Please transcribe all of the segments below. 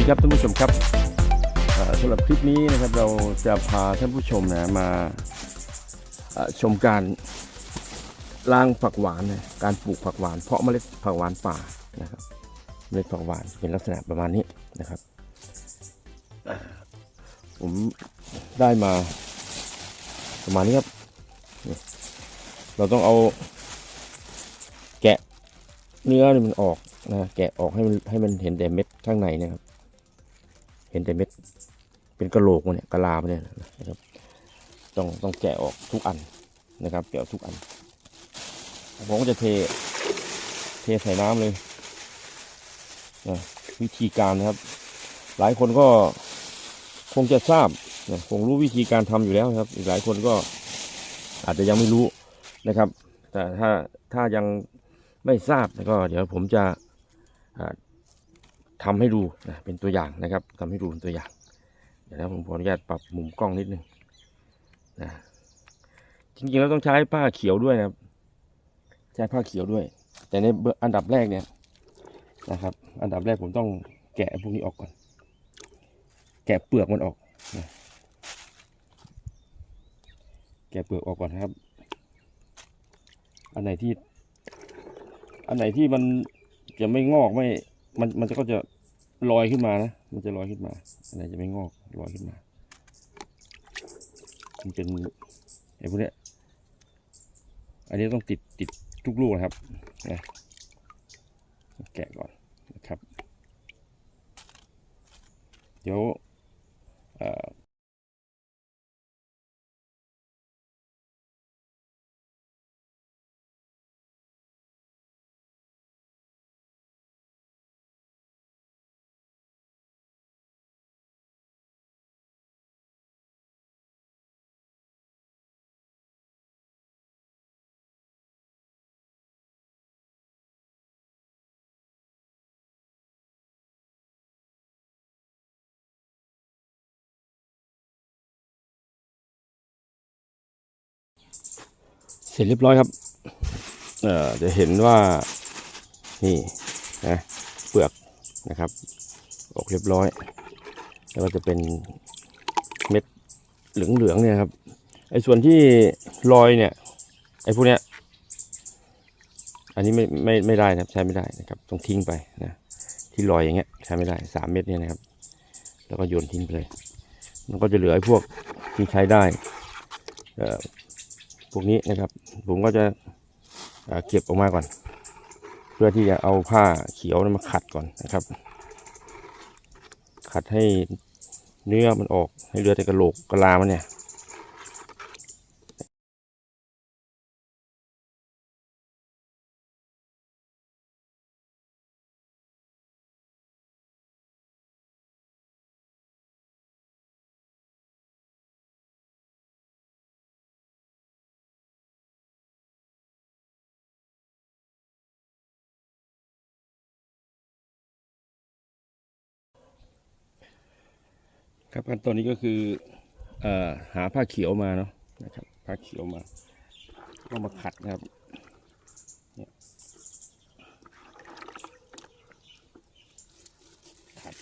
ดีครับท่านผู้ชมครับสำหรับคลิปนี้นะครับเราจะพาท่านผู้ชมนะมาชมการล้างผักหวานนะการปลูกผักหวาน เพาะเมล็ดผักหวานป่านะครับเมล็ดผักหวานเป็นลักษณะประมาณนี้นะครับ ผมได้มาประมาณนี้ครับ เราต้องเอาแกะเนื้อมันออกนะแกะออกให้มันให้มันเห็นแต่เม็ดข้างในนะครับ เห็นแต่เม็ด เป็นกระโหลกมันเนี่ยกระลามันเนี่ยนะครับ ต้องต้องแกะออกทุกอันนะครับแกะออกทุกอันผมก็จะเทเทใส่น้ำเลยนะวิธีการนะครับ หลายคนก็คงจะทราบนะคงรู้วิธีการทำอยู่แล้วครับ อีกหลายคนก็อาจจะยังไม่รู้นะครับ แต่ถ้าถ้ายังไม่ทราบก็เดี๋ยวผมจะ อ่าทำให้ดูนะเป็นตัวอย่างนะครับทำให้ดูเป็นตัวอย่าง เดี๋ยวนะผมขออนุญาตปรับมุมกล้องนิดนึงนะจริงๆแล้วต้องใช้ผ้าเขียวด้วยนะครับ ใช้ผ้าเขียวด้วย แต่ในเบื้องอันดับแรกเนี่ยนะครับ อันดับแรกผมต้องแกะพวกนี้ออกก่อน แกะเปลือกมันออกนะแกะเปลือกออกก่อนนะครับ อันไหนที่ อันไหนที่มันจะไม่งอกไม่ มันมันจะก็จะลอยขึ้นมานะ มันจะลอยขึ้นมาอันไหนจะไม่งอกลอยขึ้นมา มันเป็นไอ้พวกเนี้ย อันนี้ต้องติดติดทุกลูกนะครับนะแกะก่อนนะครับ เดี๋ยว เสร็จเรียบร้อยครับ เอ่อจะเห็นว่านี่นะเปลือกนะครับออกเรียบร้อย แล้วก็จะเป็นเม็ดเหลืองๆเนี่ยครับไอ้ส่วนที่ลอยเนี่ยไอ้พวกเนี้ยอันนี้ไม่ไม่ไม่ได้นะครับใช้ไม่ได้นะครับต้องทิ้งไปนะที่ลอยอย่างเงี้ยใช้ไม่ได้สามเม็ดเนี่ยนะครับ แล้วก็โยนทิ้งไปเลยมันก็จะเหลือไอ้พวกที่ใช้ได้เอ่อ พวกนี้นะครับ ผมก็จะเก็บออกมาก่อน เพื่อที่จะเอาผ้าเขียวนั้นมาขัดก่อนนะครับ ขัดให้เนื้อมันออกให้เหลือแต่กระโหลกกระลามันเนี่ย ครับขั้นตอนนี้ก็คืออหาผ้าเขียวมาเนาะนะครับผ้าเขียวมาก็มาขัดนะครับขัด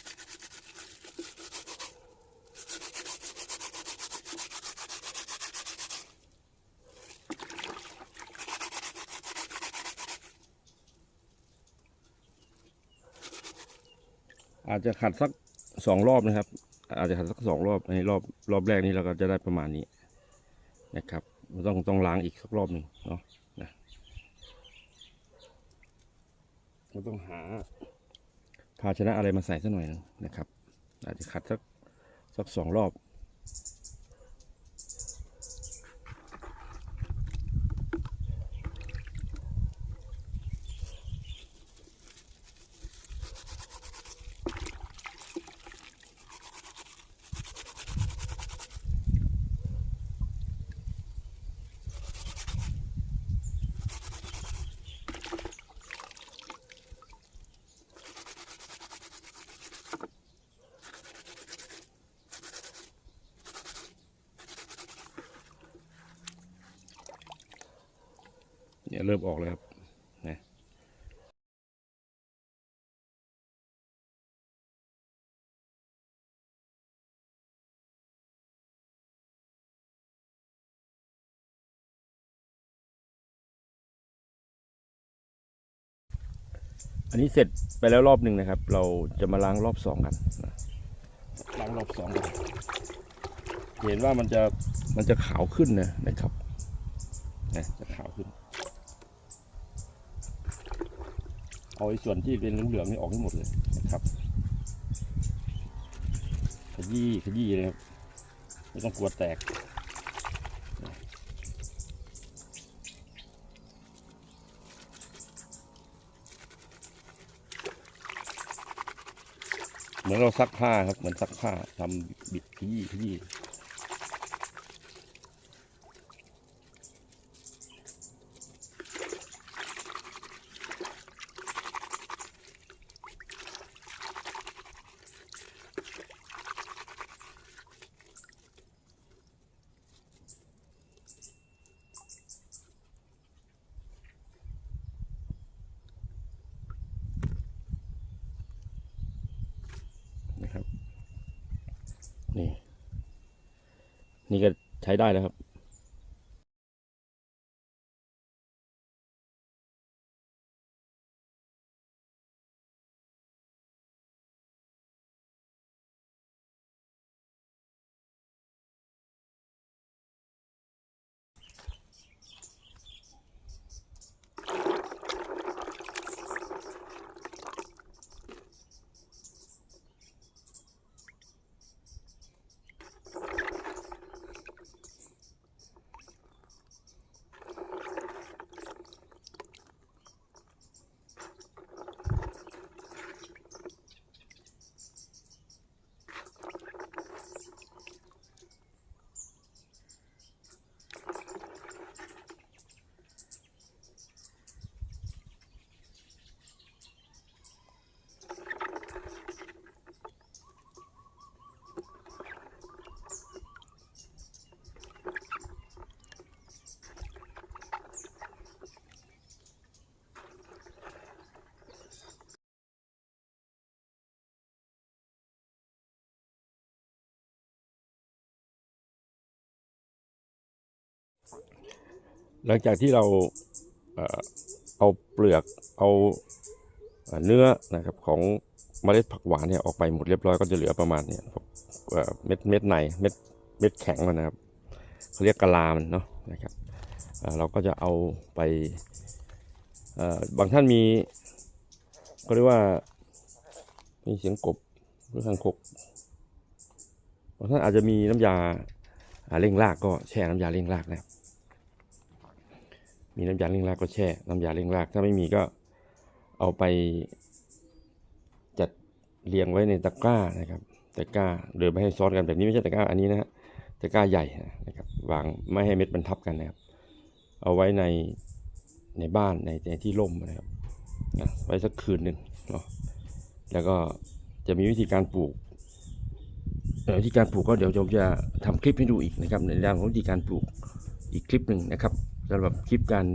อาจจะขัดสักสองรอบนะครับ อาจจะขัดสักสองรอบในรอบรอบแรกนี้เราก็จะได้ประมาณนี้นะครับเราต้องต้องล้างอีกสักรอบหนึ่งเนาะนะเราต้องหาภาชนะอะไรมาใส่สักหน่อยนึงนะครับ อาจจะขัดสักสักสองรอบ เนี่ยเริ่มออกแล้วครับนะอันนี้เสร็จไปแล้วรอบหนึ่งนะครับ เราจะมาล้างรอบสองกันล้างรอบสองกันเห็นว่ามันจะมันจะขาวขึ้นนะนะครับนะจะขาวขึ้น เอาไอ้ส่วนที่เป็นเหลืองๆนี่ออกให้หมดเลยนะครับขยี้ขยี้เลยครับไม่ต้องกลัวแตกเหมือนเราซักผ้าครับเหมือนซักผ้าทำบิดขยี้ขยี้ นี่ก็ใช้ได้แล้วครับ หลังจากที่เราเอาเปลือกเอาเนื้อนะครับของเมล็ดผักหวานเนี่ยออกไปหมดเรียบร้อยก็จะเหลือประมาณเนี่ยเอ่อเม็ดเม็ดในเม็ดเม็ดแข็งมันนะครับเขาเรียกกะลามันเนาะนะครับเราก็จะเอาไปบางท่านมีเขาเรียกว่ามีเสียงกบหรือทางคกบางท่านอาจจะมีน้ำยาอ่าเร่งรากก็แช่น้ำยาเร่งรากนะครับ มีน้ำยาเร่งรากก็แช่ น้ำยาเร่งราก ถ้าไม่มีก็เอาไปจัดเรียงไว้ในตะกร้านะครับ ตะกร้าเดินไปให้ซ้อนกันแบบนี้ไม่ใช่ตะกร้าอันนี้นะฮะ ตะกร้าใหญ่นะครับ วางไม่ให้เม็ดมันทับกันนะครับ เอาไว้ในในบ้านในในที่ร่มนะครับนะไว้สักคืนหนึ่งเนาะ แล้วก็จะมีวิธีการปลูกวิธีการปลูกก็เดี๋ยวผมจะทำคลิปให้ดูอีกนะครับในด้านของวิธีการปลูกอีกคลิปหนึ่งนะครับ สำหรับคลิปการ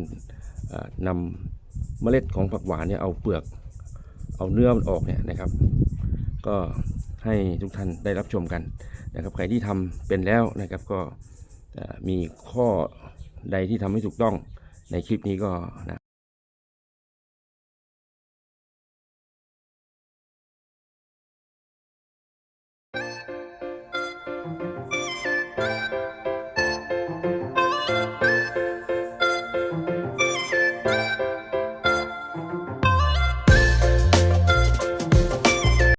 นำเมล็ดของผักหวานเนี่ยเอาเปลือกเอาเนื้อมันออกเนี่ยนะครับ ก็ให้ทุกท่านได้รับชมกันนะครับใครที่ทำเป็นแล้วนะครับก็มีข้อใดที่ทำให้ถูกต้องในคลิปนี้ก็นะ